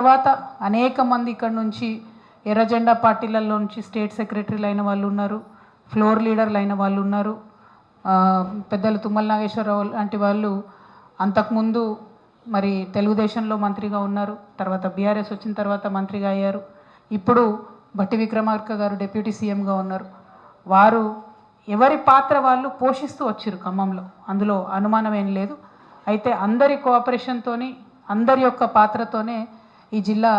తర్వాత అనేక మంది ఇక్కడ నుంచి ఎర్రజెండా పార్టీలలో నుంచి స్టేట్ సెక్రటరీలు అయిన వాళ్ళు ఉన్నారు ఫ్లోర్ లీడర్లు అయిన వాళ్ళు ఉన్నారు. పెద్దలు తుమ్మల నాగేశ్వరరావు లాంటి వాళ్ళు అంతకుముందు మరి తెలుగుదేశంలో మంత్రిగా ఉన్నారు తర్వాత బీఆర్ఎస్ వచ్చిన తర్వాత మంత్రిగా అయ్యారు. ఇప్పుడు భట్టి విక్రమార్క గారు డిప్యూటీ సీఎంగా ఉన్నారు. వారు ఎవరి పాత్ర వాళ్ళు పోషిస్తూ వచ్చారు ఖమ్మంలో. అందులో అనుమానం ఏం లేదు. అయితే అందరి కోఆపరేషన్తోని అందరి యొక్క పాత్రతోనే ఈ జిల్లా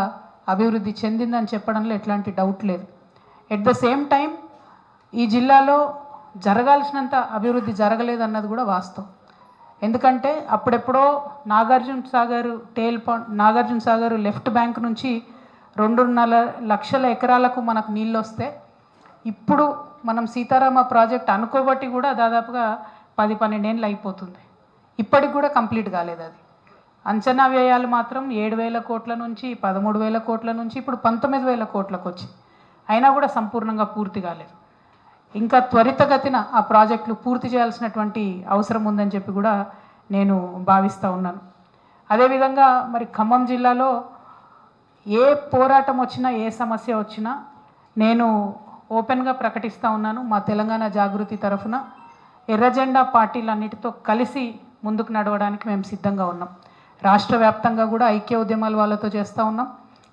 అభివృద్ధి చెందిందని చెప్పడంలో ఎట్లాంటి డౌట్ లేదు. ఎట్ ద సేమ్ టైం ఈ జిల్లాలో జరగాల్సినంత అభివృద్ధి జరగలేదన్నది కూడా వాస్తవం. ఎందుకంటే అప్పుడెప్పుడో Nagarjuna Sagar tail point Nagarjuna Sagar left bank నుంచి రెండున్నర లక్షల ఎకరాలకు మనకు నీళ్ళు వస్తే ఇప్పుడు మనం సీతారామ ప్రాజెక్ట్ అనుకోబట్టి కూడా దాదాపుగా పది పన్నెండేళ్ళు అయిపోతుంది. ఇప్పటికి కూడా కంప్లీట్ కాలేదు అది. అంచనా వ్యయాలు మాత్రం ఏడు వేల కోట్ల నుంచి పదమూడు వేల కోట్ల నుంచి ఇప్పుడు పంతొమ్మిది వేల కోట్లకు వచ్చి. అయినా కూడా సంపూర్ణంగా పూర్తి కాలేదు. ఇంకా త్వరితగతిన ఆ ప్రాజెక్టులు పూర్తి చేయాల్సినటువంటి అవసరం ఉందని చెప్పి కూడా నేను భావిస్తూ ఉన్నాను. అదేవిధంగా మరి ఖమ్మం జిల్లాలో ఏ పోరాటం వచ్చినా ఏ సమస్య వచ్చినా నేను ఓపెన్గా ప్రకటిస్తూ ఉన్నాను మా తెలంగాణ జాగృతి తరఫున. ఎర్రజెండా పార్టీలన్నిటితో కలిసి ముందుకు నడవడానికి మేము సిద్ధంగా ఉన్నాం. రాష్ట్ర వ్యాప్తంగా కూడా ఐక్య ఉద్యమాలు వాళ్ళతో చేస్తూ ఉన్నాం.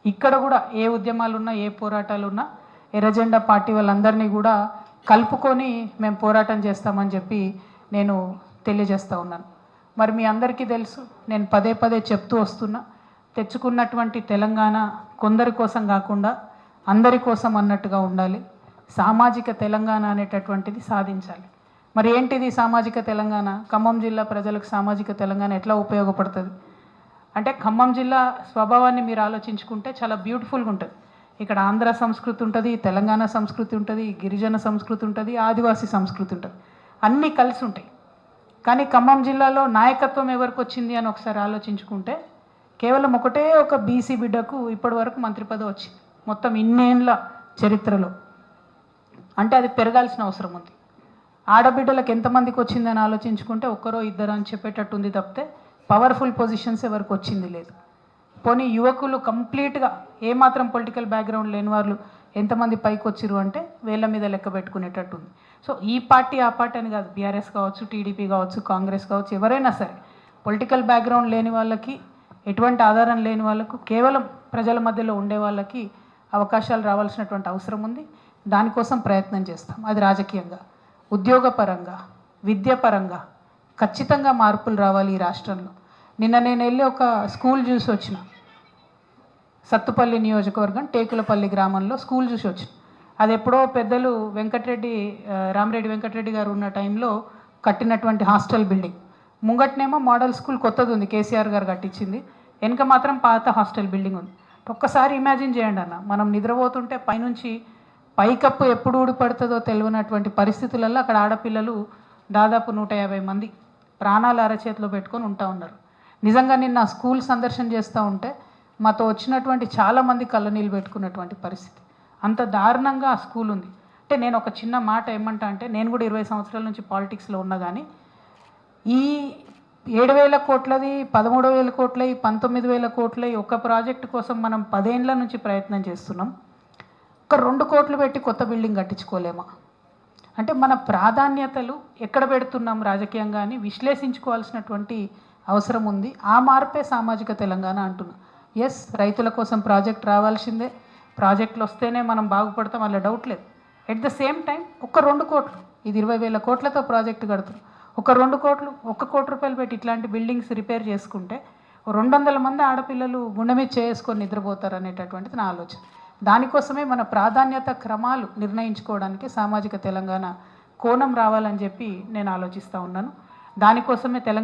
ఇక్కడ కూడా ఏ ఉద్యమాలు ఉన్నా ఏ పోరాటాలు ఉన్నా ఎర్రజెండా పార్టీ వాళ్ళందరినీ కూడా కలుపుకొని మేము పోరాటం చేస్తామని చెప్పి నేను తెలియజేస్తూ ఉన్నాను. మరి మీ అందరికీ తెలుసు నేను పదే పదే చెప్తూ వస్తున్నా తెచ్చుకున్నటువంటి తెలంగాణ కొందరి కోసం కాకుండా అందరి కోసం అన్నట్టుగా ఉండాలి. సామాజిక తెలంగాణ అనేటటువంటిది సాధించాలి. మరి ఏంటిది సామాజిక తెలంగాణ? ఖమ్మం జిల్లా ప్రజలకు సామాజిక తెలంగాణ ఎట్లా ఉపయోగపడుతుంది? అంటే ఖమ్మం జిల్లా స్వభావాన్ని మీరు ఆలోచించుకుంటే చాలా బ్యూటిఫుల్గా ఉంటుంది. ఇక్కడ ఆంధ్ర సంస్కృతి ఉంటుంది తెలంగాణ సంస్కృతి ఉంటుంది గిరిజన సంస్కృతి ఉంటుంది ఆదివాసీ సంస్కృతి ఉంటుంది. అన్నీ కలిసి ఉంటాయి. కానీ ఖమ్మం జిల్లాలో నాయకత్వం ఎవరికి వచ్చింది అని ఒకసారి ఆలోచించుకుంటే కేవలం ఒకటే ఒక బీసీ బిడ్డకు ఇప్పటి వరకు మంత్రి పదవి వచ్చింది. మొత్తం ఇన్నేళ్ళ చరిత్రలో. అంటే అది పెరగాల్సిన అవసరం ఉంది. ఆడబిడ్డలకు ఎంతమందికి వచ్చిందని ఆలోచించుకుంటే ఒక్కరో ఇద్దరు అని చెప్పేటట్టుంది తప్పితే పవర్ఫుల్ పొజిషన్స్ ఎవరికి వచ్చింది లేదు. పోనీ యువకులు కంప్లీట్గా ఏమాత్రం పొలిటికల్ బ్యాక్గ్రౌండ్ లేని వాళ్ళు ఎంతమంది పైకి వచ్చిరు అంటే వేళ్ళ మీద లెక్క పెట్టుకునేటట్టు ఉంది. సో ఈ పార్టీ ఆ పార్టీ అని కాదు. బీఆర్ఎస్ కావచ్చు టీడీపీ కావచ్చు కాంగ్రెస్ కావచ్చు ఎవరైనా సరే పొలిటికల్ బ్యాక్గ్రౌండ్ లేని వాళ్ళకి ఎటువంటి ఆధారం లేని వాళ్ళకు కేవలం ప్రజల మధ్యలో ఉండే వాళ్ళకి అవకాశాలు రావాల్సినటువంటి అవసరం ఉంది. దానికోసం ప్రయత్నం చేస్తాం. అది రాజకీయంగా ఉద్యోగపరంగా విద్యాపరంగా ఖచ్చితంగా మార్పులు రావాలి ఈ రాష్ట్రంలో. నిన్న నేను వెళ్ళి ఒక స్కూల్ చూసి వచ్చిన. సత్తుపల్లి నియోజకవర్గం టేకులపల్లి గ్రామంలో స్కూల్ చూసి వచ్చిన. అది ఎప్పుడో పెద్దలు వెంకటరెడ్డి రామరెడ్డి వెంకటరెడ్డి గారు ఉన్న టైంలో కట్టినటువంటి హాస్టల్ బిల్డింగ్. ముంగట్నేమో మోడల్ స్కూల్ కొత్తది ఉంది కేసీఆర్ గారు కట్టించింది. వెనుక మాత్రం పాత హాస్టల్ బిల్డింగ్ ఉంది. ఒక్కసారి ఇమాజిన్ చేయండి అన్న మనం నిద్రపోతుంటే పైనుంచి పైకప్పు ఎప్పుడు ఊడిపడుతుందో తెలియనటువంటి పరిస్థితులలో అక్కడ ఆడపిల్లలు దాదాపు నూట యాభై మంది ప్రాణాలు అరచేతిలో పెట్టుకొని ఉంటా ఉన్నారు. నిజంగా నిన్న స్కూల్ సందర్శన చేస్తూ ఉంటే మాతో వచ్చినటువంటి చాలామంది కళ్ళనీళ్ళు పెట్టుకున్నటువంటి పరిస్థితి. అంత దారుణంగా ఆ స్కూల్ ఉంది. అంటే నేను ఒక చిన్న మాట ఏమంటా అంటే నేను కూడా ఇరవై సంవత్సరాల నుంచి పాలిటిక్స్లో ఉన్నా కానీ ఈ ఏడు వేల కోట్లది పదమూడు వేల కోట్లయి పంతొమ్మిది వేల కోట్లయి ఒక ప్రాజెక్ట్ కోసం మనం పదేండ్ల నుంచి ప్రయత్నం చేస్తున్నాం. ఒక రెండు కోట్లు పెట్టి కొత్త బిల్డింగ్ కట్టించుకోలేమా? అంటే మన ప్రాధాన్యతలు ఎక్కడ పెడుతున్నాం రాజకీయంగా అని విశ్లేషించుకోవాల్సినటువంటి అవసరం ఉంది ఆ మార్పే సామాజిక తెలంగాణ అంటున్నా. ఎస్ రైతుల కోసం ప్రాజెక్ట్ రావాల్సిందే. ప్రాజెక్టులు వస్తేనే మనం బాగుపడతాం అలా డౌట్ లేదు. ఎట్ ద సేమ్ టైం ఒక రెండు కోట్లు ఇది ఇరవై వేల కోట్లతో ప్రాజెక్ట్ కడుతున్నాం. ఒక రెండు కోట్లు ఒక కోటి రూపాయలు పెట్టి ఇట్లాంటి బిల్డింగ్స్ రిపేర్ చేసుకుంటే రెండు వందల మంది ఆడపిల్లలు గుండె మీద చేసుకొని నిద్రపోతారు అనేటటువంటిది నా ఆలోచన. దానికోసమే మన ప్రాధాన్యత క్రమాలు నిర్ణయించుకోవడానికి సామాజిక తెలంగాణ కోణం రావాలని చెప్పి నేను ఆలోచిస్తూ ఉన్నాను. దానికోసమే తెలంగాణ